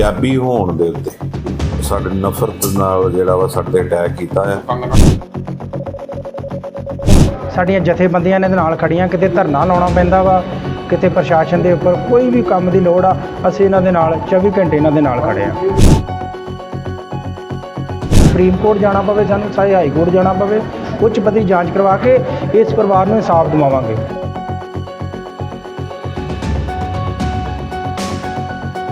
ਪੰਜਾਬੀ ਹੋਣ ਦੇ ਉੱਤੇ ਸਾਡੇ ਨਫ਼ਰਤ ਨਾਲ ਜਿਹੜਾ ਵਾ ਸਾਡੇ ਅਟੈਕ ਕੀਤਾ ਹੈ ਸਾਡੀਆਂ ਜਥੇਬੰਦੀਆਂ ਨੇ ਨਾਲ ਖੜੀਆਂ, ਕਿਤੇ ਧਰਨਾ ਲਾਉਣਾ ਪੈਂਦਾ ਵਾ, ਕਿਤੇ ਪ੍ਰਸ਼ਾਸਨ ਦੇ ਉੱਪਰ ਕੋਈ ਵੀ ਕੰਮ ਦੀ ਲੋੜ ਆ, ਅਸੀਂ ਇਹਨਾਂ ਦੇ ਨਾਲ 24 ਘੰਟੇ ਇਹਨਾਂ ਦੇ ਨਾਲ ਖੜੇ ਆ। ਸੁਪਰੀਮ ਕੋਰਟ ਜਾਣਾ ਪਵੇ ਸਾਨੂੰ, ਚਾਹੇ ਹਾਈ ਕੋਰਟ ਜਾਣਾ ਪਵੇ, ਉੱਚ ਪੱਧਰੀ ਜਾਂਚ ਕਰਵਾ ਕੇ ਇਸ ਪਰਿਵਾਰ ਨੂੰ ਇਨਸਾਫ ਦਿਵਾਵਾਂਗੇ।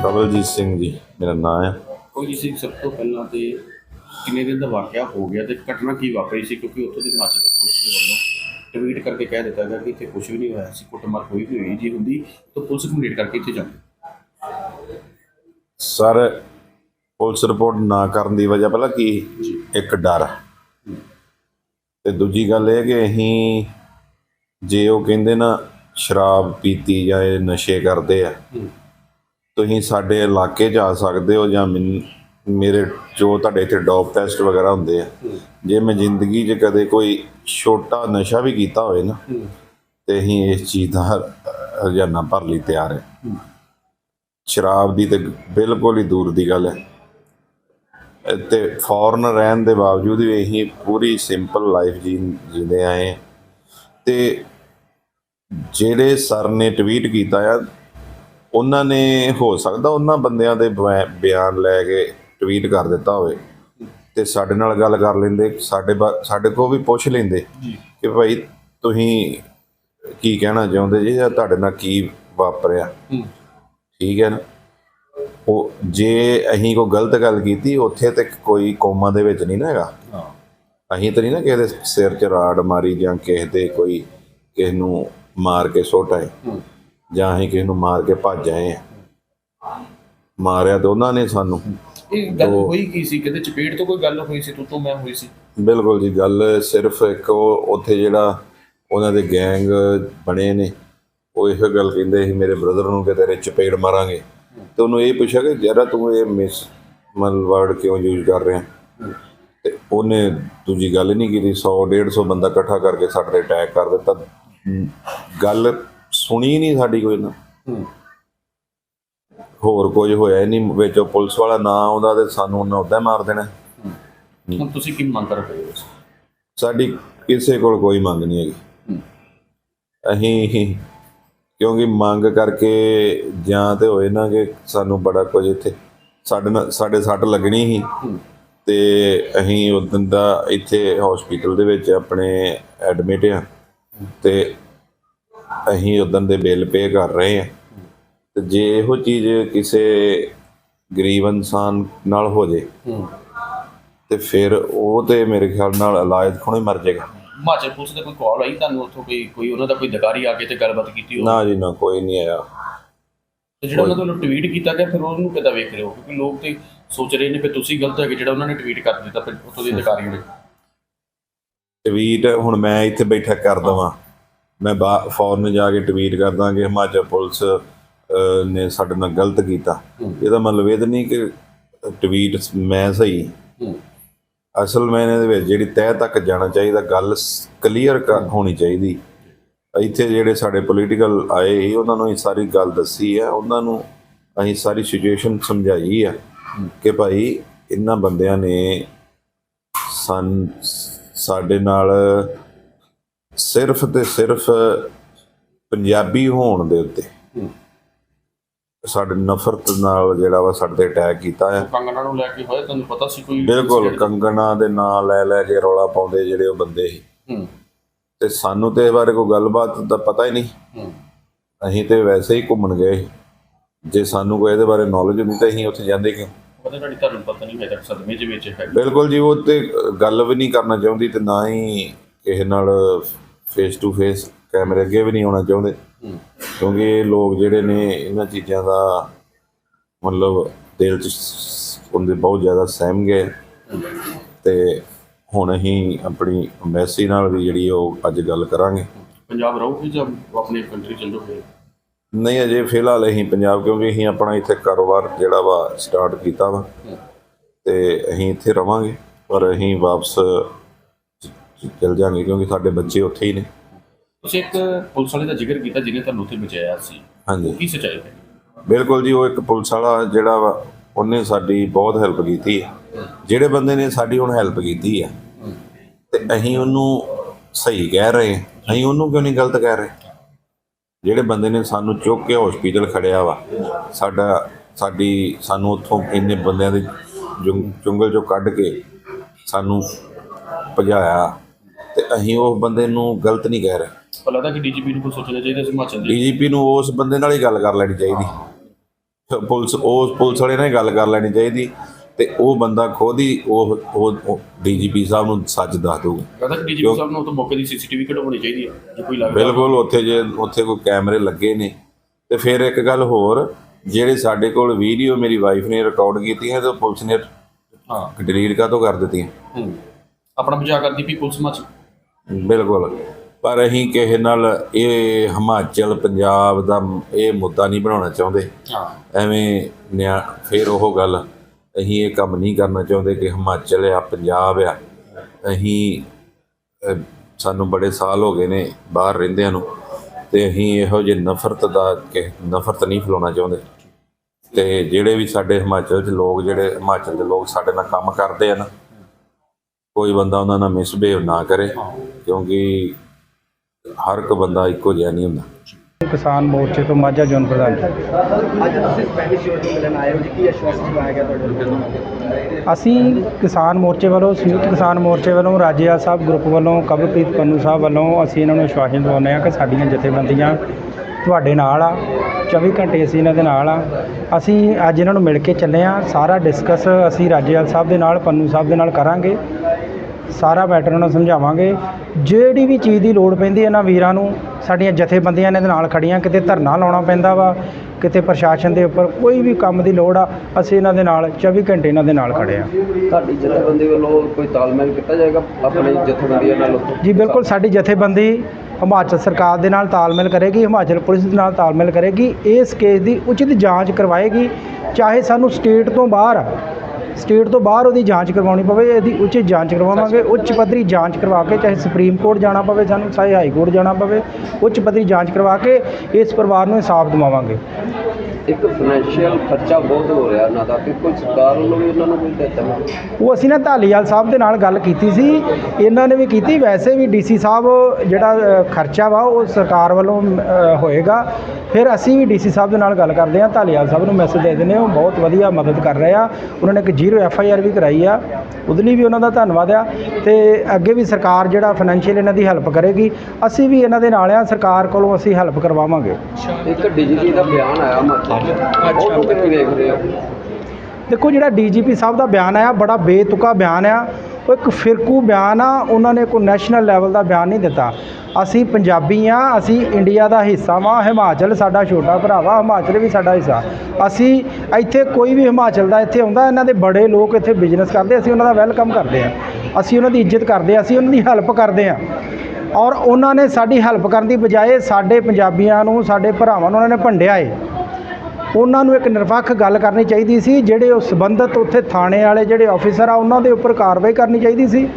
ਕਵਲਜੀਤ ਸਿੰਘ ਜੀ ਮੇਰਾ ਨਾਮ ਹੈ ਕੋਈ ਸੀ ਸਭ ਤੋਂ ਪਹਿਲਾਂ ਤੇ ਕਿੰਨੇ ਦਿਨ ਦਾ ਵਾਕਿਆ ਹੋ ਗਿਆ ਤੇ ਘਟਨਾ ਕੀ ਵਾਪਰੀ ਸੀ? ਕਿਉਂਕਿ ਉੱਥੋਂ ਦੀ ਹਿਮਾਚਲ ਦੇ ਪੁਲਿਸ ਦੇ ਵੱਲੋਂ ਟਵੀਟ ਕਰਕੇ ਕਹਿ ਦਿੱਤਾ ਗਿਆ ਕਿ ਇੱਥੇ ਕੁਝ ਵੀ ਨਹੀਂ ਹੋਇਆ ਸੀ ਕੁੱਟਮਾਰ ਕੋਈ ਵੀ ਹੋਈ ਜੀ ਹੁੰਦੀ। ਤਾਂ ਪੁਲਿਸ ਕੰਪਲੀਟ ਕਰਕੇ ਇੱਥੇ ਜਾਂਦੀ। ਸਰ ਪੁਲਿਸ ਰਿਪੋਰਟ ਨਾ ਕਰਨ ਦੀ ਵਜ੍ਹਾ ਪਹਿਲਾਂ ਕੀ? ਇੱਕ ਡਰ। ਤੇ ਦੂਜੀ ਗੱਲ ਇਹ ਕਿ ਅਸੀਂ ਜੇ ਉਹ ਕਹਿੰਦੇ ਨਾ ਸ਼ਰਾਬ ਪੀਤੀ ਜਾਂ ਨਸ਼ੇ ਕਰਦੇ ਆ ਤੁਸੀਂ ਸਾਡੇ ਇਲਾਕੇ 'ਚ ਆ ਸਕਦੇ ਹੋ ਜਾਂ ਮੇਰੇ ਜੋ ਤੁਹਾਡੇ ਇੱਥੇ ਡੋਪ ਟੈਸਟ ਵਗੈਰਾ ਹੁੰਦੇ ਆ ਜੇ ਮੈਂ ਜ਼ਿੰਦਗੀ 'ਚ ਕਦੇ ਕੋਈ ਛੋਟਾ ਨਸ਼ਾ ਵੀ ਕੀਤਾ ਹੋਵੇ ਨਾ ਤੇ ਅਸੀਂ ਇਸ ਚੀਜ਼ ਦਾ ਹਰਜਾਨਾ ਭਰ ਲਈ ਤਿਆਰ ਹੈ। ਸ਼ਰਾਬ ਦੀ ਤੇ ਬਿਲਕੁਲ ਹੀ ਦੂਰ ਦੀ ਗੱਲ ਹੈ ਤੇ ਫੋਰਨ ਰਹਿਣ ਦੇ ਬਾਵਜੂਦ ਵੀ ਅਸੀਂ ਪੂਰੀ ਸਿੰਪਲ ਲਾਈਫ ਜੀ ਜਿੰਦੇ ਆਏ। ਤੇ ਜਿਹੜੇ ਸਰ ਨੇ ਟਵੀਟ ਕੀਤਾ ਆ ਉਹਨਾਂ ਨੇ ਹੋ ਸਕਦਾ ਉਹਨਾਂ ਬੰਦਿਆਂ ਦੇ ਬਿਆ- ਬਿਆਨ ਲੈ ਕੇ ਟਵੀਟ ਕਰ ਦਿੱਤਾ ਹੋਵੇ ਤੇ ਸਾਡੇ ਨਾਲ ਗੱਲ ਕਰ ਲੈਂਦੇ ਸਾਡੇ ਸਾਡੇ ਕੋਲ ਵੀ ਪੁੱਛ ਲੈਂਦੇ ਕਿ ਭਾਈ ਤੁਸੀਂ ਕੀ ਕਹਿਣਾ ਚਾਹੁੰਦੇ ਜੀ ਜਾਂ ਤੁਹਾਡੇ ਨਾਲ ਕੀ ਵਾਪਰਿਆ? ਠੀਕ ਹੈ ਨਾ? ਉਹ ਜੇ ਅਸੀਂ ਕੋਈ ਗਲਤ ਗੱਲ ਕੀਤੀ ਉੱਥੇ ਤੇ ਕੋਈ ਕੋਮਾ ਦੇ ਵਿੱਚ ਨਹੀਂ ਨਾ ਹੈਗਾ। ਹਾਂ। ਅਸੀਂ ਤਾਂ ਨਹੀਂ ਨਾ ਕਿਸੇ ਦੇ ਸਿਰ 'ਚ ਰਾੜ ਮਾਰੀ ਜਾਂ ਕਿਸੇ ਦੇ ਕੋਈ ਕਿਸੇ ਨੂੰ ਮਾਰ ਕੇ ਸੁੱਟ ਹੂੰ। ਜਾਂ ਅਸੀਂ ਕਿਸੇ ਨੂੰ ਮਾਰ ਕੇ ਭੱਜ ਆਏ ਆ ਮਾਰਿਆ ਤਾਂ ਉਹਨਾਂ ਨੇ ਸਾਨੂੰ। ਇਹ ਗੱਲ ਹੋਈ ਕੀ ਸੀ? ਕਿਤੇ ਚਪੇੜ ਤੋਂ ਕੋਈ ਗੱਲ ਹੋਈ ਸੀ? ਤੂੰ ਤੋਂ ਮੈਂ ਹੋਈ ਸੀ। ਬਿਲਕੁਲ ਜੀ ਗੱਲ ਸਿਰਫ ਇੱਕ ਉੱਥੇ ਜਿਹੜਾ ਉਹਨਾਂ ਦੇ ਗੈਂਗ ਬਣੇ ਨੇ ਉਹ ਇਹੋ ਗੱਲ ਕਹਿੰਦੇ ਸੀ ਮੇਰੇ ਬ੍ਰਦਰ ਨੂੰ ਕਿ ਤੇਰੇ ਚਪੇੜ ਮਾਰਾਂਗੇ। ਤੇ ਉਹਨੂੰ ਇਹ ਪੁੱਛਿਆ ਕਿ ਜਰਾ ਤੂੰ ਇਹ ਮਿਸ ਮਲ ਵਰਡ ਕਿਉਂ ਯੂਜ਼ ਕਰ ਰਿਹਾ? ਤੇ ਉਹਨੇ ਦੂਜੀ ਗੱਲ ਨਹੀਂ ਕੀਤੀ 100 150 ਬੰਦਾ ਇਕੱਠਾ ਕਰਕੇ ਸਾਡੇ ਤੇ ਅਟੈਕ ਕਰ ਦਿੱਤਾ। ਗੱਲ ਸੁਣੀ ਨਹੀਂ ਸਾਡੀ ਕੋਈ ਨਾ। ਹੋਰ ਕੁਝ ਹੋਇਆ ਨਹੀਂ ਵਿੱਚ ਪੁਲਿਸ ਵਾਲਾ ਨਾ ਆਉਂਦਾ ਤੇ ਸਾਨੂੰ ਉਹਨਾਂ ਉਦਾਂ ਮਾਰ ਦੇਣਾ। ਹੁਣ ਤੁਸੀਂ ਕੀ ਮੰਗ ਰਹੇ ਹੋ? ਸਾਡੀ ਕਿਸੇ ਕੋਲ ਕੋਈ ਮੰਗ ਨਹੀਂ ਹੈਗੀ। ਅਸੀਂ ਕਿਉਂਕਿ ਮੰਗ ਕਰਕੇ ਜਾਂ ਤੇ ਹੋਏ ਨਾ ਕਿ ਸਾਨੂੰ ਬੜਾ ਕੁਝ ਇੱਥੇ ਸਾਡੇ ਨਾਲ ਸਾਡੇ ਸੱਟ ਲੱਗਣੀ ਸੀ। ਹੂੰ। ਤੇ ਅਸੀਂ ਉਦੋਂ ਦਾ ਇੱਥੇ ਹਸਪੀਟਲ ਦੇ ਵਿੱਚ ਆਪਣੇ ਐਡਮਿਟ ਆ ਤੇ ਅਸੀਂ ਉਦੋਂ ਦੇ ਬਿੱਲ ਪੇ ਕਰ ਰਹੇ ਆ ਤੇ ਜੇ ਇਹੋ ਚੀਜ਼ ਕਿਸੇ ਗਰੀਬ ਇਨਸਾਨ ਨਾਲ ਹੋ ਜੇ ਹੂੰ। ਤੇ ਫਿਰ ਉਹ ਤੇ ਮੇਰੇ ਖਿਆਲ ਨਾਲ ਇਲਾਜ ਖੁਣੇ ਮਰ ਜਾਏਗਾ। ਹਿਮਾਚਲ ਪੁਲਿਸ ਦਾ ਕੋਈ ਕਾਲ ਆਈ ਤੁਹਾਨੂੰ ਉੱਥੋਂ ਕੋਈ ਕੋਈ ਉਹਨਾਂ ਦਾ ਕੋਈ ਅਧਿਕਾਰੀ ਆ ਕੇ ਤੇ ਗੱਲਬਾਤ ਕੀਤੀ ਹੋ ਨਾ ਜੀ ਨਾ ਕੋਈ ਨਹੀਂ ਆਇਆ। ਤੇ ਜਿਹੜਾ ਉਹਨਾਂ ਵੱਲੋਂ ਟਵੀਟ ਕੀਤਾ ਗਿਆ ਫਿਰ ਉਹਨੂੰ ਕਿੱਦਾਂ ਵੇਖ ਰਹੇ ਹੋ? ਕਿਉਂਕਿ ਲੋਕ ਤੇ ਸੋਚ ਰਹੇ ਨੇ ਕਿ ਤੁਸੀਂ ਗਲਤ ਹੈਗੇ ਜਿਹੜਾ ਉਹਨਾਂ ਨੇ ਟਵੀਟ ਕਰ ਦਿੱਤਾ ਫਿਰ ਉੱਥੋਂ ਦੇ ਅਧਿਕਾਰੀਆਂ ਨੇ। ਟਵੀਟ ਹੁਣ ਮੈਂ ਇੱਥੇ ਬੈਠਾ ਕਰ ਦਵਾਂ। ਮੈਂ ਫੌਰਨ ਜਾ ਕੇ ਟਵੀਟ ਕਰਦਾ ਕਿ ਹਿਮਾਚਲ ਪੁਲਿਸ ਨੇ ਸਾਡੇ ਨਾਲ ਗਲਤ ਕੀਤਾ। ਹੂੰ। ਇਹਦਾ ਮਤਲਬ ਇਹ ਨਹੀਂ ਕਿ ਟਵੀਟ ਮੈਂ ਸਹੀ। ਹੂੰ। ਅਸਲ ਮੈਨੇ ਦੇ ਵਿੱਚ ਜਿਹੜੀ ਤਹਿ ਤੱਕ ਜਾਣਾ ਚਾਹੀਦਾ ਗੱਲ ਕਲੀਅਰ ਹੋਣੀ ਚਾਹੀਦੀ। ਇੱਥੇ ਜਿਹੜੇ ਸਾਡੇ ਪੋਲੀਟੀਕਲ ਆਏ ਸੀ ਉਹਨਾਂ ਨੂੰ ਇਹ ਸਾਰੀ ਗੱਲ ਦੱਸੀ ਆ। ਉਹਨਾਂ ਨੂੰ ਅਸੀਂ ਸਾਰੀ ਸਿਚੁਏਸ਼ਨ ਸਮਝਾਈ ਆ ਕਿ ਭਾਈ ਇਹਨਾਂ ਬੰਦਿਆਂ ਨੇ ਸਨ ਸਾਡੇ ਨਾਲ ਸਿਰਫ ਤੇ ਸਿਰਫ ਪੰਜਾਬੀ ਹੋਣ ਦੇ ਉੱਤੇ ਸਾਡੇ ਨਫ਼ਰਤ ਨਾਲ ਜਿਹੜਾ ਵਾ ਸਾਡੇ ਤੇ ਅਟੈਕ ਕੀਤਾ ਹੈ ਕੰਗਣਾ ਨੂੰ ਲੈ ਕੇ ਹੋਇਆ ਤੁਹਾਨੂੰ ਪਤਾ ਸੀ ਕੋਈ ਬਿਲਕੁਲ ਕੰਗਣਾ ਦੇ ਨਾਂ ਲੈ ਲੈ ਕੇ ਰੌਲਾ ਪਾਉਂਦੇ ਜਿਹੜੇ ਉਹ ਬੰਦੇ ਸੀ। ਤੇ ਸਾਨੂੰ ਤੇ ਇਹ ਬਾਰੇ ਕੋਈ ਗੱਲਬਾਤ ਦਾ ਪਤਾ ਹੀ ਨਹੀਂ। ਅਸੀਂ ਤੇ ਵੈਸੇ ਹੀ ਘੁੰਮਣ ਗਏ ਜੇ ਸਾਨੂੰ ਕੋਈ ਇਹਦੇ ਬਾਰੇ ਨੌਲੇਜ ਹੁੰਦੀ ਤਾਂ ਅਸੀਂ ਉੱਥੇ ਜਾਂਦੇ ਕਿਉਂ? ਪਤਾ ਤੁਹਾਡੀ ਧਰਮ ਪਤਾ ਨਹੀਂ ਹੈ ਤੱਕ ਸਦਮੇ ਦੇ ਵਿੱਚ ਹੈ। ਬਿਲਕੁਲ ਜੀ ਉਹ ਤੇ ਗੱਲ ਵੀ ਨਹੀਂ ਕਰਨਾ ਚਾਹੁੰਦੀ ਤੇ ਨਾ ਹੀ ਕਿਸੇ ਨਾਲ ਫੇਸ ਟੂ ਫੇਸ ਕੈਮਰੇ ਅੱਗੇ ਵੀ ਨਹੀਂ ਆਉਣਾ ਚਾਹੁੰਦੇ। ਕਿਉਂਕਿ ਇਹ ਲੋਕ ਜਿਹੜੇ ਨੇ ਇਹਨਾਂ ਚੀਜ਼ਾਂ ਦਾ ਮਤਲਬ ਦਿਲ 'ਚ ਉਹਦੇ ਬਹੁਤ ਜ਼ਿਆਦਾ ਸਹਿਮ ਗਏ। ਤੇ ਹੁਣ ਅਸੀਂ ਆਪਣੀ ਐਮਬੈਸੀ ਨਾਲ ਵੀ ਜਿਹੜੀ ਉਹ ਅੱਜ ਗੱਲ ਕਰਾਂਗੇ। ਪੰਜਾਬ ਰਹੋਗੇ ਜਾਂ ਆਪਣੀ ਕੰਟਰੀ ਚਲ ਜਾਓਗੇ ਨਹੀਂ ਅਜੇ ਫਿਲਹਾਲ ਅਸੀਂ ਪੰਜਾਬ ਕਿਉਂਕਿ ਅਸੀਂ ਆਪਣਾ ਇੱਥੇ ਕਾਰੋਬਾਰ ਜਿਹੜਾ ਵਾ ਸਟਾਰਟ ਕੀਤਾ ਵਾ। ਤੇ ਅਸੀਂ ਇੱਥੇ ਰਵਾਂਗੇ ਪਰ ਅਸੀਂ ਵਾਪਸ ਚਲ ਜਾਾਂਗੇ ਕਿਉਂਕਿ ਸਾਡੇ ਬੱਚੇ ਉੱਥੇ ਹੀ ਨੇ। ਤੁਸੀਂ ਇੱਕ ਪੁਲਿਸ ਵਾਲੇ ਦਾ ਜ਼ਿਕਰ ਕੀਤਾ ਜਿਹਨੇ ਤੁਹਾਨੂੰ ਉੱਥੇ ਬਚਾਇਆ ਸੀ। ਹਾਂਜੀ। ਕੀ ਸੱਚਾਈ ਹੈ? ਬਿਲਕੁਲ ਜੀ ਉਹ ਇੱਕ ਪੁਲਿਸ ਵਾਲਾ ਜਿਹੜਾ ਵਾ ਉਹਨੇ ਸਾਡੀ ਬਹੁਤ ਹੈਲਪ ਕੀਤੀ ਹੈ ਜਿਹੜੇ ਬੰਦੇ ਨੇ ਸਾਡੀ ਹੁਣ ਹੈਲਪ ਕੀਤੀ ਹੈ ਤੇ ਅਸੀਂ ਉਹਨੂੰ ਸਹੀ ਕਹਿ ਰਹੇ ਹਾਂ। ਅਸੀਂ ਉਹਨੂੰ ਕਿਉਂ ਨਹੀਂ ਗਲਤ ਕਹਿ ਰਹੇ? ਜਿਹੜੇ ਬੰਦੇ ਨੇ ਸਾਨੂੰ ਚੁੱਕ ਕੇ ਹਸਪੀਟਲ ਖੜਿਆ ਵਾ ਸਾਡਾ ਸਾਡੀ ਸਾਨੂੰ ਉੱਥੋਂ ਇੰਨੇ ਬੰਦਿਆਂ ਦੇ ਜੰਗਲ ਚੋਂ ਕੱਢ ਕੇ ਸਾਨੂੰ ਭਜਾਇਆ। ਤੇ ਅਸੀਂ ਉਹ ਬੰਦੇ ਨੂੰ ਗਲਤ ਨਹੀਂ ਕਹਿ ਰਹੇ। ਪਰ ਲੱਗਦਾ ਕਿ ਡੀਜੀਪੀ ਨੂੰ ਕੋਈ ਸੋਚਣਾ ਚਾਹੀਦਾ ਸੀ ਹਿਮਾਚਲ ਦੇ ਡੀਜੀਪੀ ਨੂੰ ਉਸ ਬੰਦੇ ਨਾਲ ਹੀ ਗੱਲ ਕਰ ਲੈਣੀ ਚਾਹੀਦੀ। ਪੁਲਿਸ ਉਸ ਪੁਲਿਸ ਵਾਲੇ ਨਾਲ ਹੀ ਗੱਲ ਕਰ ਲੈਣੀ ਚਾਹੀਦੀ ਤੇ ਉਹ ਬੰਦਾ ਖੁਦ ਹੀ ਉਹ ਉਹ ਡੀਜੀਪੀ ਸਾਹਿਬ ਨੂੰ ਸੱਚ ਦੱਸ ਦਊਗਾ। ਲੱਗਦਾ ਕਿ ਡੀਜੀਪੀ ਸਾਹਿਬ ਨੂੰ ਉਹ ਤੋਂ ਮੌਕੇ ਦੀ ਸੀਸੀਟੀਵੀ ਕਢਵਾਉਣੀ ਚਾਹੀਦੀ ਹੈ ਜੇ ਕੋਈ ਲੱਗਦਾ। ਬਿਲਕੁਲ ਉੱਥੇ ਜੇ ਉੱਥੇ ਕੋਈ ਕੈਮਰੇ ਲੱਗੇ ਨੇ। ਤੇ ਫਿਰ ਇੱਕ ਗੱਲ ਹੋਰ ਜਿਹੜੇ ਸਾਡੇ ਕੋਲ ਵੀਡੀਓ ਮੇਰੀ ਵਾਈਫ ਨੇ ਰਿਕਾਰਡ ਕੀਤੀਆਂ ਤੇ ਪੁਲਿਸ ਨੇ ਹਾਂ। ਡਿਲੀਟ ਕਾਹਤੋਂ ਕਰ ਦਿੱਤੀਆਂ? ਹੂੰ। ਆਪਣਾ ਬਚਾਅ ਕਰਦੀ ਵੀ ਪੁਲਿਸ ਹਿਮਾਚਲ। ਬਿਲਕੁਲ। ਪਰ ਅਸੀਂ ਕਿਸੇ ਨਾਲ ਇਹ ਹਿਮਾਚਲ ਪੰਜਾਬ ਦਾ ਇਹ ਮੁੱਦਾ ਨਹੀਂ ਬਣਾਉਣਾ ਚਾਹੁੰਦੇ। ਹਾਂ। ਐਵੇਂ ਨਿਆ ਫਿਰ ਉਹ ਗੱਲ ਅਸੀਂ ਇਹ ਕੰਮ ਨਹੀਂ ਕਰਨਾ ਚਾਹੁੰਦੇ ਕਿ ਹਿਮਾਚਲ ਆ ਪੰਜਾਬ ਆ। ਅਸੀਂ ਸਾਨੂੰ ਬੜੇ ਸਾਲ ਹੋ ਗਏ ਨੇ ਬਾਹਰ ਰਹਿੰਦਿਆਂ ਨੂੰ ਤੇ ਅਸੀਂ ਇਹੋ ਜਿਹੀ ਨਫ਼ਰਤ ਦਾ ਕਿ ਨਫ਼ਰਤ ਨਹੀਂ ਫੈਲਾਉਣਾ ਚਾਹੁੰਦੇ। ਤੇ ਜਿਹੜੇ ਵੀ ਸਾਡੇ ਹਿਮਾਚਲ 'ਚ ਲੋਕ ਜਿਹੜੇ ਹਿਮਾਚਲ ਦੇ ਲੋਕ ਸਾਡੇ ਨਾਲ ਕੰਮ ਕਰਦੇ ਆ ਨਾ ਕੋਈ ਬੰਦਾ ਉਹਨਾਂ ਨਾਲ ਮਿਸਬਿਹੇਵ ਨਾ ਕਰੇ। ਕਿਉਂਕਿ ਹਰ ਇੱਕ ਬੰਦਾ ਇੱਕੋ ਜਿਹਾ ਨਹੀਂ ਹੁੰਦਾ। ਕਿਸਾਨ ਮੋਰਚੇ ਤੋਂ ਮਾਝਾ ਜੋਨ ਪ੍ਰਧਾਨ ਜੀ। ਅੱਜ ਤੁਸੀਂ ਸਪੈਨਿਸ਼ ਯੂਨਿਟ ਮਿਲਣ ਆਏ ਹੋ ਜੀ ਕੀ ਅਸ਼ਵਾਸਨ ਦਿਵਾਇਆ ਗਿਆ ਤੁਹਾਡੇ ਵੱਲੋਂ ਅਸੀਂ ਕਿਸਾਨ ਮੋਰਚੇ ਵੱਲੋਂ ਸੰਯੁਕਤ ਕਿਸਾਨ ਮੋਰਚੇ ਵੱਲੋਂ ਰਾਜੇਵਾਲ ਸਾਹਿਬ ਗਰੁੱਪ ਵੱਲੋਂ ਕਬਰਪ੍ਰੀਤ ਪੰਨੂ ਸਾਹਿਬ ਵੱਲੋਂ ਅਸੀਂ ਇਹਨਾਂ ਨੂੰ ਵਿਸ਼ਵਾਸ ਦਿਵਾਉਂਦੇ ਹਾਂ ਕਿ ਸਾਡੀਆਂ ਜਥੇਬੰਦੀਆਂ ਤੁਹਾਡੇ ਨਾਲ ਆ 24 ਘੰਟੇ ਅਸੀਂ ਇਹਨਾਂ ਦੇ ਨਾਲ ਆ। ਅਸੀਂ ਅੱਜ ਇਹਨਾਂ ਨੂੰ ਮਿਲ ਕੇ ਚੱਲੇ ਆ ਸਾਰਾ ਡਿਸਕਸ ਅਸੀਂ ਰਾਜੇਵਾਲ ਸਾਹਿਬ ਦੇ ਨਾਲ ਪੰਨੂ ਸਾਹਿਬ ਦੇ ਨਾਲ ਕਰਾਂਗੇ। ਸਾਰਾ ਮੈਟਰ ਉਹਨਾਂ ਨੂੰ ਸਮਝਾਵਾਂਗੇ। ਜਿਹੜੀ ਵੀ ਚੀਜ਼ ਦੀ ਲੋੜ ਪੈਂਦੀ ਹੈ ਇਹਨਾਂ ਵੀਰਾਂ ਨੂੰ ਸਾਡੀਆਂ ਜਥੇਬੰਦੀਆਂ ਦੇ ਨਾਲ ਖੜੀਆਂ ਕਿਤੇ ਧਰਨਾ ਲਾਉਣਾ ਪੈਂਦਾ ਵਾ ਕਿਤੇ ਪ੍ਰਸ਼ਾਸਨ ਦੇ ਉੱਪਰ ਕੋਈ ਵੀ ਕੰਮ ਦੀ ਲੋੜ ਆ ਅਸੀਂ ਇਹਨਾਂ ਦੇ ਨਾਲ 24 ਘੰਟੇ ਇਹਨਾਂ ਦੇ ਨਾਲ ਖੜੇ ਆ ਤੁਹਾਡੀ ਜਥੇਬੰਦੀ ਵੱਲੋਂ ਕੋਈ ਤਾਲਮੇਲ ਕੀਤਾ ਜਾਏਗਾ ਆਪਣੇ ਜਥੇਬੰਦੀਆਂ ਨਾਲ? ਜੀ ਬਿਲਕੁਲ ਸਾਡੀ ਜਥੇਬੰਦੀ ਹਿਮਾਚਲ ਸਰਕਾਰ ਦੇ ਨਾਲ ਤਾਲਮੇਲ ਕਰੇਗੀ ਹਿਮਾਚਲ ਪੁਲਿਸ ਦੇ ਨਾਲ ਤਾਲਮੇਲ ਕਰੇਗੀ ਇਸ ਕੇਸ ਦੀ ਉਚਿਤ ਜਾਂਚ ਕਰਵਾਏਗੀ ਚਾਹੇ ਸਾਨੂੰ ਸਟੇਟ ਤੋਂ ਬਾਹਰ ਸਟੇਟ ਤੋਂ ਬਾਹਰ ਉਹਦੀ ਜਾਂਚ ਕਰਵਾਉਣੀ ਪਵੇ ਇਹਦੀ ਉਚਿਤ ਜਾਂਚ ਕਰਵਾਵਾਂਗੇ ਉੱਚ ਪੱਧਰੀ ਜਾਂਚ ਕਰਵਾ ਕੇ ਚਾਹੇ ਸੁਪਰੀਮ ਕੋਰਟ ਜਾਣਾ ਪਵੇ ਸਾਨੂੰ ਚਾਹੇ ਹਾਈ ਕੋਰਟ ਜਾਣਾ ਪਵੇ ਉੱਚ ਪੱਧਰੀ ਜਾਂਚ ਕਰਵਾ ਕੇ ਇਸ ਪਰਿਵਾਰ ਨੂੰ ਇਨਸਾਫ ਦਿਵਾਵਾਂਗੇ। ਇੱਕ ਫਾਈਨੈਂਸ਼ੀਅਲ ਖਰਚਾ ਬਹੁਤ ਹੋ ਰਿਹਾ ਇਹਨਾਂ ਦਾ ਕਿ ਕੋਈ ਸਰਕਾਰ ਵੱਲੋਂ ਵੀ ਉਹਨਾਂ ਨੂੰ ਕੋਈ ਦਿੱਤਾ ਉਹ ਅਸੀਂ ਨਾ ਢਾਲੀਵਾਲ ਸਾਹਿਬ ਦੇ ਨਾਲ ਗੱਲ ਕੀਤੀ ਸੀ। ਇਹਨਾਂ ਨੇ ਵੀ ਕੀਤੀ। ਵੈਸੇ ਵੀ ਡੀਸੀ ਸਾਹਿਬ ਜਿਹੜਾ ਖਰਚਾ ਵਾ ਉਹ ਸਰਕਾਰ ਵੱਲੋਂ ਹੋਏਗਾ। ਫਿਰ ਅਸੀਂ ਵੀ ਡੀਸੀ ਸਾਹਿਬ ਦੇ ਨਾਲ ਗੱਲ ਕਰਦੇ ਹਾਂ। ਢਾਲੀਵਾਲ ਸਾਹਿਬ ਨੂੰ ਮੈਸੇਜ ਦੇ ਦਿੰਦੇ ਹਾਂ। ਉਹ ਬਹੁਤ ਵਧੀਆ ਮਦਦ ਕਰ ਰਹੇ ਆ। ਉਹਨਾਂ ਨੇ ਇੱਕ ਜ਼ੀਰੋ ਐਫ ਆਈ ਆਰ ਵੀ ਕਰਾਈ ਆ। ਉਹਦੇ ਲਈ ਵੀ ਉਹਨਾਂ ਦਾ ਧੰਨਵਾਦ ਆ। ਤੇ ਅੱਗੇ ਵੀ ਸਰਕਾਰ ਜਿਹੜਾ ਫਾਈਨੈਂਸ਼ੀਅਲ ਇਹਨਾਂ ਦੀ ਹੈਲਪ ਕਰੇਗੀ ਅਸੀਂ ਵੀ ਇਹਨਾਂ ਦੇ ਨਾਲ ਆ। ਸਰਕਾਰ ਕੋਲੋਂ ਅਸੀਂ ਹੈਲਪ ਕਰਵਾਵਾਂਗੇ। ਇੱਕ ਡੀਜੀਪੀ ਦਾ ਬਿਆਨ ਆਇਆ ਹਿਮਾਚਲ ਉਹ ਨੂੰ ਕਿਵੇਂ ਵੇਖ ਰਹੇ ਹੋ ਦੇਖੋ ਜਿਹੜਾ ਡੀਜੀਪੀ ਸਾਹਿਬ ਦਾ ਬਿਆਨ ਆਇਆ ਬੜਾ ਬੇਤੁਕਾ ਬਿਆਨ ਆ। ਉਹ ਇੱਕ ਫਿਰਕੂ ਬਿਆਨ ਆ ਉਹਨਾਂ ਨੇ ਕੋਈ ਨੈਸ਼ਨਲ ਲੈਵਲ ਦਾ ਬਿਆਨ ਨਹੀਂ ਦਿੱਤਾ। ਅਸੀਂ ਪੰਜਾਬੀ ਆ ਅਸੀਂ ਇੰਡੀਆ ਦਾ ਹਿੱਸਾ ਵਾਂ ਹਿਮਾਚਲ ਸਾਡਾ ਛੋਟਾ ਭਰਾ ਵਾ ਹਿਮਾਚਲ ਵੀ ਸਾਡਾ ਹਿੱਸਾ। ਅਸੀਂ ਇੱਥੇ ਕੋਈ ਵੀ ਹਿਮਾਚਲ ਦਾ ਇੱਥੇ ਆਉਂਦਾ ਇਹਨਾਂ ਦੇ ਬੜੇ ਲੋਕ ਇੱਥੇ ਬਿਜ਼ਨਸ ਕਰਦੇ ਅਸੀਂ ਉਹਨਾਂ ਦਾ ਵੈਲਕਮ ਕਰਦੇ ਆ। ਅਸੀਂ ਉਹਨਾਂ ਦੀ ਇੱਜ਼ਤ ਕਰਦੇ ਆ ਅਸੀਂ ਉਹਨਾਂ ਦੀ ਹੈਲਪ ਕਰਦੇ ਆ। ਔਰ ਉਹਨਾਂ ਨੇ ਸਾਡੀ ਹੈਲਪ ਕਰਨ ਦੀ ਬਜਾਏ ਸਾਡੇ ਪੰਜਾਬੀਆਂ ਨੂੰ ਸਾਡੇ ਭਰਾਵਾਂ ਨੂੰ ਉਹਨਾਂ ਨੇ ਭੰਡਿਆ ਏ। ਉਹਨਾਂ ਨੂੰ ਇੱਕ ਨਿਰਪੱਖ ਗੱਲ ਕਰਨੀ ਚਾਹੀਦੀ ਸੀ, ਜਿਹੜੇ ਉਹ ਸੰਬੰਧਤ ਉੱਥੇ ਥਾਣੇ ਵਾਲੇ, ਜਿਹੜੇ ਆਫੀਸਰ ਆ, ਉਹਨਾਂ ਦੇ ਉੱਪਰ ਕਾਰਵਾਈ ਕਰਨੀ ਚਾਹੀਦੀ ਸੀ।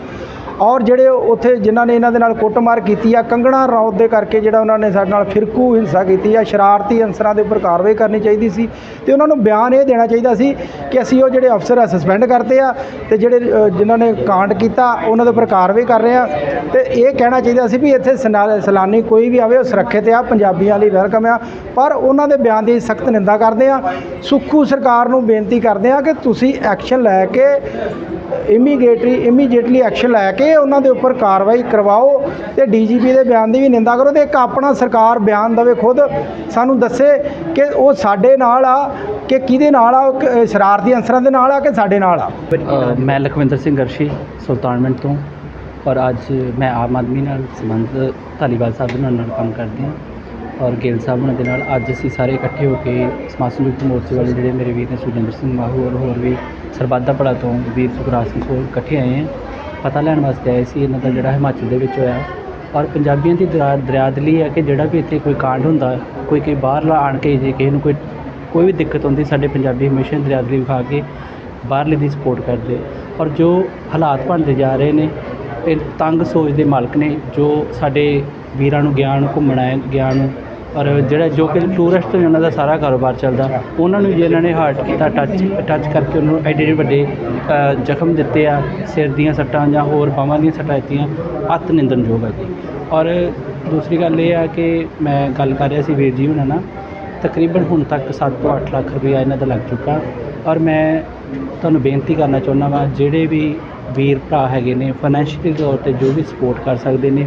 ਔਰ ਜਿਹੜੇ ਉੱਥੇ ਜਿਨ੍ਹਾਂ ਨੇ ਇਹਨਾਂ ਦੇ ਨਾਲ ਕੁੱਟਮਾਰ ਕੀਤੀ ਆ ਕੰਗਣਾ ਰੌਤ ਦੇ ਕਰਕੇ ਜਿਹੜਾ ਉਹਨਾਂ ਨੇ ਸਾਡੇ ਨਾਲ ਫਿਰਕੂ ਹਿੰਸਾ ਕੀਤੀ ਆ ਸ਼ਰਾਰਤੀ ਅਨਸਰਾਂ ਦੇ ਉੱਪਰ ਕਾਰਵਾਈ ਕਰਨੀ ਚਾਹੀਦੀ ਸੀ ਤੇ ਉਹਨਾਂ ਨੂੰ ਬਿਆਨ ਇਹ ਦੇਣਾ ਚਾਹੀਦਾ ਸੀ ਕਿ ਅਸੀਂ ਉਹ ਜਿਹੜੇ ਅਫਸਰ ਆ ਸਸਪੈਂਡ ਕਰਤੇ ਆ ਤੇ ਜਿਹੜੇ ਅ, ਜਿਨ੍ਹਾਂ ਨੇ ਕਾਂਡ ਕੀਤਾ ਉਹਨਾਂ ਦੇ ਉੱਪਰ ਕਾਰਵਾਈ ਕਰ ਰਹੇ ਆ ਤੇ ਇਹ ਕਹਿਣਾ ਚਾਹੀਦਾ ਸੀ ਵੀ ਇੱਥੇ ਸਨਾ- ਸੈਲਾਨੀ ਕੋਈ ਵੀ ਆਵੇ ਉਹ ਸੁਰੱਖਿਅਤ ਆ ਪੰਜਾਬੀਆਂ ਲਈ ਵੈਲਕਮ ਆ ਪਰ ਉਹਨਾਂ ਦੇ ਬਿਆਨ ਦੀ ਸਖਤ ਨਿੰਦਾ ਕਰਦੇ ਆ। ਸੁੱਖੂ ਸਰਕਾਰ ਨੂੰ ਬੇਨਤੀ ਕਰਦੇ ਆ ਕਿ ਤੁਸੀਂ ਐਕਸ਼ਨ ਲੈ ਕੇ ਇਮੀਡੀਏਟਲੀ ਇਮੀਡੀਏਟਲੀ ਐਕਸ਼ਨ ਲੈ ਕੇ ਉਹਨਾਂ ਦੇ ਉੱਪਰ ਕਾਰਵਾਈ ਕਰਵਾਓ ਤੇ ਡੀਜੀਪੀ ਦੇ ਬਿਆਨ ਦੀ ਵੀ ਨਿੰਦਾ ਕਰੋ ਤੇ ਇੱਕ ਆਪਣਾ ਸਰਕਾਰ ਬਿਆਨ ਦੇਵੇ ਖੁਦ, ਸਾਨੂੰ ਦੱਸੇ ਕਿ ਉਹ ਸਾਡੇ ਨਾਲ ਆ, ਕਿ ਕਿਹਦੇ ਨਾਲ ਆ, ਉਹ ਸ਼ਰਾਰਤੀ ਅਨਸਰਾਂ ਦੇ ਨਾਲ ਆ ਕਿ ਸਾਡੇ ਨਾਲ ਆ? ਮੈਂ ਲਖਵਿੰਦਰ ਸਿੰਘ ਗਰਸ਼ੀ ਸੁਲਤਾਨਵਿੰਡ ਤੋਂ ਔਰ ਅੱਜ ਮੈਂ ਆਮ ਆਦਮੀ ਨਾਲ ਸੰਬੰਧ ਧਾਲੀਵਾਲ ਸਾਹਿਬ ਦੇ ਨਾਲ ਕੰਮ ਕਰਦੇ ਹਾਂ ਔਰ ਗਿੱਲ ਸਾਹਿਬ ਉਹਨਾਂ ਦੇ ਨਾਲ ਅੱਜ ਅਸੀਂ ਸਾਰੇ ਇਕੱਠੇ ਹੋ ਕੇ ਸਮਾਜ ਸੰਯੁਕਤ ਮੋਰਚੇ ਵਾਲੇ ਜਿਹੜੇ ਮੇਰੇ ਵੀਰ ਨੇ ਸੁਰਿੰਦਰ ਸਿੰਘ ਮਾਹੂ ਔਰ ਹੋਰ ਵੀ ਸਰਬੱਤ ਦਾ ਤੋਂ ਵੀਰ ਸੁਖਰਾਜ ਸਿੰਘ ਕੋਲ ਇਕੱਠੇ ਆਏ ਹਾਂ। ਪਤਾ ਲੈਣ ਵਾਸਤੇ ਆਏ ਸੀ ਇਹਨਾਂ ਦਾ ਜਿਹੜਾ ਹਿਮਾਚਲ ਦੇ ਵਿੱਚ ਹੋਇਆ। ਔਰ ਪੰਜਾਬੀਆਂ ਦੀ ਦਰਾ- ਦਰਿਆਦਲੀ ਹੈ ਕਿ ਜਿਹੜਾ ਵੀ ਇੱਥੇ ਕੋਈ ਕਾਂਡ ਹੁੰਦਾ, ਕੋਈ ਕੋਈ ਬਾਹਰਲਾ ਆਣ ਕੇ ਜੇ ਕਿਸੇ ਨੂੰ ਕੋਈ ਕੋਈ ਵੀ ਦਿੱਕਤ ਹੁੰਦੀ, ਸਾਡੇ ਪੰਜਾਬੀ ਹਮੇਸ਼ਾ ਦਰਿਆਦਲੀ ਵਿਖਾ ਕੇ ਬਾਹਰਲੇ ਦੀ ਸਪੋਰਟ ਕਰਦੇ। ਔਰ ਜੋ ਹਾਲਾਤ ਬਣਦੇ ਜਾ ਰਹੇ ਨੇ, ਇਹ ਤੰਗ ਸੋਚ ਦੇ ਮਾਲਕ ਨੇ ਜੋ ਸਾਡੇ ਵੀਰਾਂ ਨੂੰ, ਗਿਆਨ ਘੁੰਮਣਾ ਹੈ ਗਿਆਨ ਔਰ ਜਿਹੜਾ ਜੋ ਕਿ ਟੂਰਿਸਟ ਤੋਂ ਹੀ ਉਹਨਾਂ ਦਾ ਸਾਰਾ ਕਾਰੋਬਾਰ ਚੱਲਦਾ, ਉਹਨਾਂ ਨੂੰ ਜੇ ਇਹਨਾਂ ਨੇ ਹਾਰਟ ਕੀਤਾ ਟੱਚ ਟੱਚ ਕਰਕੇ ਉਹਨੂੰ ਐਡੇ ਐਡੇ ਵੱਡੇ ਜ਼ਖਮ ਦਿੱਤੇ ਆ, ਸਿਰ ਦੀਆਂ ਸੱਟਾਂ ਜਾਂ ਹੋਰ ਬਾਹਾਂ ਦੀਆਂ ਸੱਟਾਂ ਦਿੱਤੀਆਂ, ਅਤ ਨਿੰਦਣਯੋਗ ਹੈ ਜੀ। ਔਰ ਦੂਸਰੀ ਗੱਲ ਇਹ ਆ ਕਿ ਮੈਂ ਗੱਲ ਕਰ ਰਿਹਾ ਸੀ ਵੀਰ ਜੀ ਹੁਣਾਂ ਨਾਲ, ਤਕਰੀਬਨ ਹੁਣ ਤੱਕ 7 ਤੋਂ 8 ਲੱਖ ਰੁਪਇਆ ਇਹਨਾਂ ਦਾ ਲੱਗ ਚੁੱਕਾ। ਔਰ ਮੈਂ ਤੁਹਾਨੂੰ ਬੇਨਤੀ ਕਰਨਾ ਚਾਹੁੰਦਾ ਵਾਂ, ਜਿਹੜੇ ਵੀ ਵੀਰ ਭਰਾ ਹੈਗੇ ਨੇ ਫਾਈਨੈਂਸ਼ੀਅਲੀ ਤੌਰ ਤੇ ਜੋ ਵੀ ਸਪੋਰਟ ਕਰ ਸਕਦੇ ਨੇ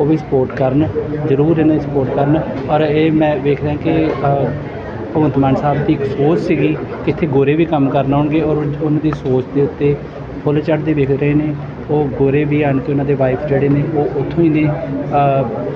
ਉਹ ਵੀ ਸਪੋਰਟ ਕਰਨ, ਜ਼ਰੂਰ ਇਹਨਾਂ ਦੀ ਸਪੋਰਟ ਕਰਨ। ਔਰ ਇਹ ਮੈਂ ਵੇਖ ਰਿਹਾ ਕਿ ਭਗਵੰਤ ਮਾਨ ਸਾਹਿਬ ਦੀ ਇੱਕ ਸੋਚ ਸੀਗੀ ਕਿ ਇੱਥੇ ਗੋਰੇ ਵੀ ਕੰਮ ਕਰਨ ਆਉਣਗੇ ਔਰ ਉਹਨਾਂ ਦੀ ਸੋਚ ਦੇ ਉੱਤੇ ਫੁੱਲ ਚੜ੍ਹਦੇ ਵਿਖ ਰਹੇ ਨੇ। ਉਹ ਗੋਰੇ ਵੀ ਆਣ ਕੇ ਉਹਨਾਂ ਦੇ ਵਾਈਫ ਜਿਹੜੇ ਨੇ, ਉਹ ਉੱਥੋਂ ਹੀ ਨੇ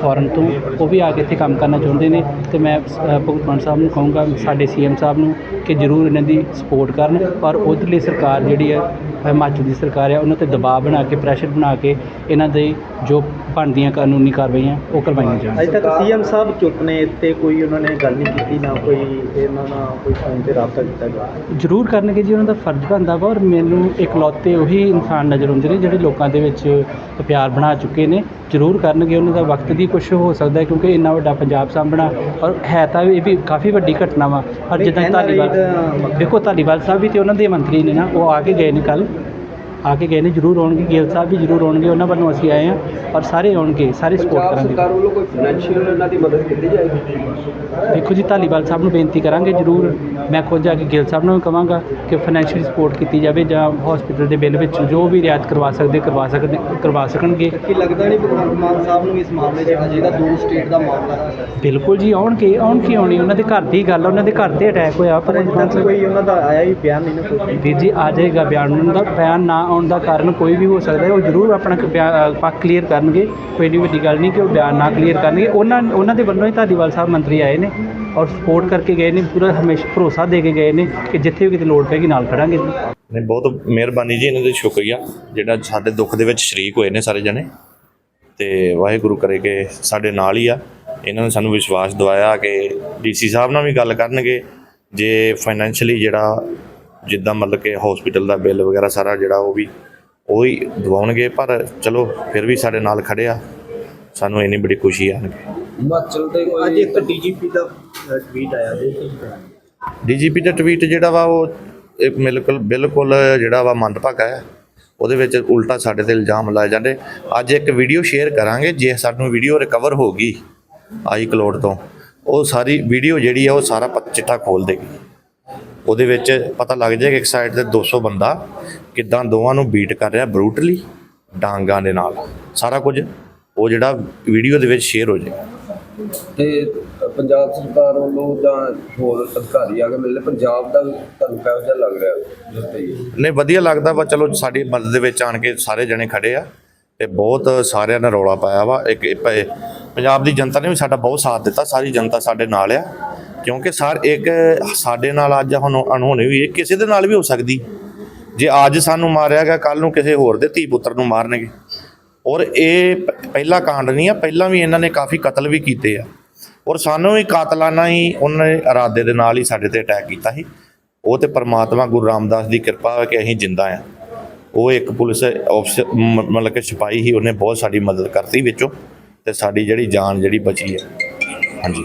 ਫੋਰਨ ਤੋਂ। ਉਹ ਵੀ ਆ ਕੇ ਇੱਥੇ ਕੰਮ ਕਰਨਾ ਚਾਹੁੰਦੇ ਨੇ। ਤੇ ਮੈਂ ਭਗਵੰਤ ਮਾਨ ਸਾਹਿਬ ਨੂੰ ਕਹੂੰਗਾ, ਸਾਡੇ ਸੀਐਮ ਸਾਹਿਬ ਨੂੰ, ਕਿ ਜ਼ਰੂਰ ਇਹਨਾਂ ਦੀ ਸਪੋਰਟ ਕਰਨ। ਪਰ ਉਧਰਲੀ ਸਰਕਾਰ ਜਿਹੜੀ ਹੈ, ਹਿਮਾਚਲ ਦੀ ਸਰਕਾਰ ਹੈ, ਉਹਨਾਂ ਤੇ ਦਬਾਅ ਬਣਾ ਕੇ ਪ੍ਰੈਸ਼ਰ ਬਣਾ ਕੇ ਇਹਨਾਂ ਦੇ ਜੋ ਬਣਦੀਆਂ ਕਾਨੂੰਨੀ ਕਾਰਵਾਈਆਂ ਉਹ ਕਰਵਾਈਆਂ ਜਾਣ। ਅਜੇ ਤੱਕ ਸੀਐਮ ਸਾਹਿਬ ਚੁੱਪ ਨੇ ਤੇ ਕੋਈ ਉਹਨਾਂ ਨੇ ਗੱਲ ਨਹੀਂ ਕੀਤੀ ਨਾ ਕੋਈ ਇਹਨਾਂ ਨਾਲ ਕੋਈ ਫੋਨ ਤੇ ਰਾਬਤਾ ਕੀਤਾ ਗਿਆ। ਜ਼ਰੂਰ ਕਰਨਗੇ ਜੀ ਉਹਨਾਂ ਦਾ ਫਰਜ਼ ਬਣਦਾ ਵਾ ਔਰ ਮੈਨੂੰ ਇਕਲੌਤੇ ਉਹੀ ਇਨਸਾਨ ਨਜ਼ਰ ਆਉਂਦੇ ਨੇ ਜਿਹੜੇ ਲੋਕਾਂ ਦੇ ਵਿੱਚ ਪਿਆਰ ਬਣਾ ਚੁੱਕੇ ਨੇ। ਜ਼ਰੂਰ ਕਰਨਗੇ ਉਹਨਾਂ ਦਾ ਵਕਤ ਦੀ ਕੁਝ ਹੋ ਸਕਦਾ ਕਿਉਂਕਿ ਇੰਨਾ ਵੱਡਾ ਪੰਜਾਬ ਸਾਂਭਣਾ ਔਰ ਹੈ ਤਾਂ ਇਹ ਵੀ ਕਾਫੀ ਵੱਡੀ ਘਟਨਾ ਵਾ। ਔਰ ਜਿੱਦਾਂ ਧਾਲੀਵਾਲ ਦੇਖੋ ਧਾਲੀਵਾਲ ਸਾਹਿਬ ਵੀ ਤੇ ਉਹਨਾਂ ਦੇ ਮੰਤਰੀ ਨੇ ਨਾ ਉਹ ਆ ਕੇ ਗਏ ਨੇ ਕੱਲ ਆ ਕੇ ਗਏ ਨੇ ਜ਼ਰੂਰ ਆਉਣਗੇ ਗਿੱਲ ਸਾਹਿਬ ਵੀ ਜ਼ਰੂਰ ਆਉਣਗੇ ਉਹਨਾਂ ਵੱਲੋਂ ਅਸੀਂ ਆਏ ਹਾਂ ਔਰ ਸਾਰੇ ਆਉਣਗੇ ਸਾਰੇ ਸਪੋਰਟ ਕਰਾਂਗੇ। ਸਰਕਾਰ ਵੱਲੋਂ ਕੋਈ ਫਾਈਨੈਂਸ਼ੀਅਲ ਇਹਨਾਂ ਦੀ ਮਦਦ ਕੀਤੀ ਜਾਏਗੀ? ਦੇਖੋ ਜੀ ਧਾਲੀਵਾਲ ਸਾਹਿਬ ਨੂੰ ਬੇਨਤੀ ਕਰਾਂਗੇ ਜ਼ਰੂਰ। ਮੈਂ ਖੁਦ ਜਾ ਕੇ ਗਿੱਲ ਸਾਹਿਬ ਨੂੰ ਕਹਾਂਗਾ ਕਿ ਫਾਈਨੈਂਸ਼ੀਅਲ ਸਪੋਰਟ ਕੀਤੀ ਜਾਵੇ ਜਾਂ ਹਸਪੀਟਲ ਦੇ ਬਿੱਲ ਵਿੱਚ ਜੋ ਵੀ ਰਿਆਇਤ ਕਰਵਾ ਸਕਦੇ ਕਰਵਾ ਸਕਦੇ ਕਰਵਾ ਸਕਣਗੇ। ਕੀ ਲੱਗਦਾ ਨਹੀਂ ਭਗਵੰਤ ਮਾਨ ਸਾਹਿਬ ਨੂੰ ਇਸ ਮਾਮਲੇ 'ਚ ਜਿਹੜਾ ਦੂਰ ਸਟੇਟ ਦਾ ਮਾਮਲਾ ਹੈ? ਬਿਲਕੁਲ ਜੀ ਆਉਣਗੇ ਆਉਣ ਕੀ ਆਉਣੀ। ਉਹਨਾਂ ਦੇ ਘਰ ਦੀ ਗੱਲ ਉਹਨਾਂ ਦੇ ਘਰ ਤੇ ਅਟੈਕ ਹੋਇਆ ਪਰ ਤੱਕ ਕੋਈ ਉਹਨਾਂ ਦਾ ਆਇਆ ਹੀ ਬਿਆਨ ਨਹੀਂ ਨਾ ਕੋਈ। ਵੀਰ ਜੀ ਆ ਜਾਏਗਾ ਬਿਆਨ ਉਹਨਾਂ ਦਾ ਬਿਆਨ ਨਾ ਆਉਣ ਦਾ ਕਾਰਨ ਕੋਈ ਵੀ ਹੋ ਸਕਦਾ ਹੈ, ਉਹ ਜ਼ਰੂਰ ਆਪਣਾ ਪੱਖ ਕਲੀਅਰ ਕਰਨਗੇ, ਕੋਈ ਏਡੀ ਵੱਡੀ ਗੱਲ ਨਹੀਂ ਕਿ ਉਹ ਬਿਆਨ ਨਾ ਕਲੀਅਰ ਕਰਨਗੇ। ਉਹਨਾਂ ਉਹਨਾਂ ਦੇ ਵੱਲੋਂ ਹੀ ਧਾਲੀਵਾਲ ਸਾਹਿਬ ਮੰਤਰੀ ਆਏ ਨੇ ਔਰ ਸਪੋਰਟ ਕਰਕੇ ਗਏ ਨੇ, ਪੂਰਾ ਹਮੇਸ਼ਾ ਭਰੋਸਾ ਦੇ ਕੇ ਗਏ ਨੇ ਕਿ ਜਿੱਥੇ ਵੀ ਕਿਤੇ ਲੋੜ ਪੈਗੀ ਨਾਲ ਖੜਾਂਗੇ। ਜੀ ਨੇ ਬਹੁਤ ਮਿਹਰਬਾਨੀ ਜੀ ਇਹਨਾਂ ਦਾ ਸ਼ੁਕਰੀਆ, ਜਿਹੜਾ ਸਾਡੇ ਦੁੱਖ ਦੇ ਵਿੱਚ ਸ਼ਰੀਕ ਹੋਏ ਨੇ ਸਾਰੇ ਜਣੇ। ਤੇ ਵਾਹਿਗੁਰੂ ਕਰੇ ਕਿ ਸਾਡੇ ਨਾਲ ਹੀ ਆ। ਇਹਨਾਂ ਨੇ ਸਾਨੂੰ ਵਿਸ਼ਵਾਸ ਦਵਾਇਆ ਕਿ ਡੀਸੀ ਸਾਹਿਬ ਨਾਲ ਵੀ ਗੱਲ ਕਰਨਗੇ। ਜੇ ਫਾਈਨੈਂਸ਼ੀਅਲੀ ਜਿਹੜਾ ਜਿੱਦਾਂ ਮਤਲਬ ਕਿ ਹਸਪੀਟਲ ਦਾ ਬਿੱਲ ਵਗੈਰਾ ਸਾਰਾ ਜਿਹੜਾ ਉਹ ਵੀ ਉਹ ਹੀ ਦਿਵਾਉਣਗੇ ਪਰ ਚਲੋ ਫਿਰ ਵੀ ਸਾਡੇ ਨਾਲ ਖੜੇ ਆ। ਸਾਨੂੰ ਇੰਨੀ ਬੜੀ ਖੁਸ਼ੀ ਆ। ਹਿਮਾਚਲ ਦੇ ਅੱਜ ਇੱਕ ਡੀਜੀਪੀ ਦਾ ਟਵੀਟ ਆਇਆ ਦੇਖੀ ਡੀਜੀਪੀ ਦਾ ਟਵੀਟ ਜਿਹੜਾ ਵਾ ਉਹ ਇਹ ਬਿਲਕੁਲ ਬਿਲਕੁਲ ਜਿਹੜਾ ਵਾ ਮੰਦਭਾਗਾ ਹੈ ਉਹਦੇ ਵਿੱਚ ਉਲਟਾ ਸਾਡੇ ਤੇ ਇਲਜ਼ਾਮ ਲਾਏ ਜਾਂਦੇ। ਅੱਜ ਇੱਕ ਵੀਡੀਓ ਸ਼ੇਅਰ ਕਰਾਂਗੇ ਜੇ ਸਾਨੂੰ ਵੀਡੀਓ ਰਿਕਵਰ ਹੋ ਗਈ ਆਈ ਕਲੋਡ ਤੋਂ। ਉਹ ਸਾਰੀ ਵੀਡੀਓ ਜਿਹੜੀ ਆ ਉਹ ਸਾਰਾ ਪੱਤ ਚਿੱਟਾ ਖੋਲ ਦੇਗੀ। ਉਹਦੇ ਵਿੱਚ ਪਤਾ ਲੱਗ ਜਾਏਗਾ ਇੱਕ ਸਾਈਡ ਤੇ 200 ਬੰਦਾ ਕਿਦਾਂ ਦੋਵਾਂ ਨੂੰ ਬੀਟ ਕਰ ਰਿਹਾ ਬਰੂਟਲੀ ਡਾਂਗਾਂ ਦੇ ਨਾਲ। ਸਾਰਾ ਕੁਝ ਉਹ ਜਿਹੜਾ ਵੀਡੀਓ ਦੇ ਵਿੱਚ ਸ਼ੇਅਰ ਹੋ ਜਾਏ ਤੇ ਪੰਜਾਬ ਸਰਕਾਰ ਵੱਲੋਂ ਜਾਂ ਹੋਰ ਅਧਿਕਾਰੀ ਆ ਕੇ ਮਿਲਦੇ ਪੰਜਾਬ ਦਾ ਤੁਹਾਨੂੰ ਕਿਹੋ ਜਿਹਾ ਲੱਗ ਰਿਹਾ? ਨਹੀਂ ਵਧੀਆ ਲੱਗਦਾ ਵਾ ਚਲੋ ਸਾਡੀ ਮਦਦ ਦੇ ਵਿੱਚ ਆਣ ਕੇ ਸਾਰੇ ਜਣੇ ਖੜੇ ਆ ਤੇ ਬਹੁਤ ਸਾਰਿਆਂ ਨੇ ਰੌਲਾ ਪਾਇਆ ਵਾ। ਇੱਕ ਪੰਜਾਬ ਦੀ ਜਨਤਾ ਨੇ ਵੀ ਸਾਡਾ ਬਹੁਤ ਸਾਥ ਦਿੱਤਾ ਸਾਰੀ ਜਨਤਾ ਸਾਡੇ ਨਾਲ ਆ। ਕਿਉਂਕਿ ਸਰ, ਇੱਕ ਸਾਡੇ ਨਾਲ ਅੱਜ ਹੁਣ ਅਣਹੋਣੀ ਵੀ ਇਹ ਕਿਸੇ ਦੇ ਨਾਲ ਵੀ ਹੋ ਸਕਦੀ। ਜੇ ਅੱਜ ਸਾਨੂੰ ਮਾਰਿਆ ਗਿਆ ਕੱਲ ਨੂੰ ਕਿਸੇ ਹੋਰ ਦੇ ਧੀ ਪੁੱਤਰ ਨੂੰ ਮਾਰਨਗੇ। ਔਰ ਇਹ ਪ- ਪਹਿਲਾ ਕਾਂਡ ਨਹੀਂ ਆ, ਪਹਿਲਾਂ ਵੀ ਇਹਨਾਂ ਨੇ ਕਾਫੀ ਕਤਲ ਵੀ ਕੀਤੇ ਆ। ਔਰ ਸਾਨੂੰ ਵੀ ਕਾਤਲਾਨਾ ਹੀ ਉਹਨਾਂ ਨੇ ਇਰਾਦੇ ਦੇ ਨਾਲ ਹੀ ਸਾਡੇ ਤੇ ਅਟੈਕ ਕੀਤਾ ਸੀ। ਉਹ ਤੇ ਪਰਮਾਤਮਾ ਗੁਰੂ ਰਾਮਦਾਸ ਦੀ ਕਿਰਪਾ ਹੈ ਕਿ ਅਸੀਂ ਜਿੰਦਾ ਆ। ਉਹ ਇੱਕ ਪੁਲਿਸ ਅਫਸਰ ਮ- ਮਤਲਬ ਕਿ ਸਿਪਾਹੀ ਹੀ ਉਹਨੇ ਬਹੁਤ ਸਾਡੀ ਮਦਦ ਕਰਤੀ ਵਿੱਚੋਂ। ਤੇ ਸਾਡੀ ਜਿਹੜੀ ਜਾਨ ਜਿਹੜੀ ਬਚੀ ਹੈ। ਹਾਂਜੀ।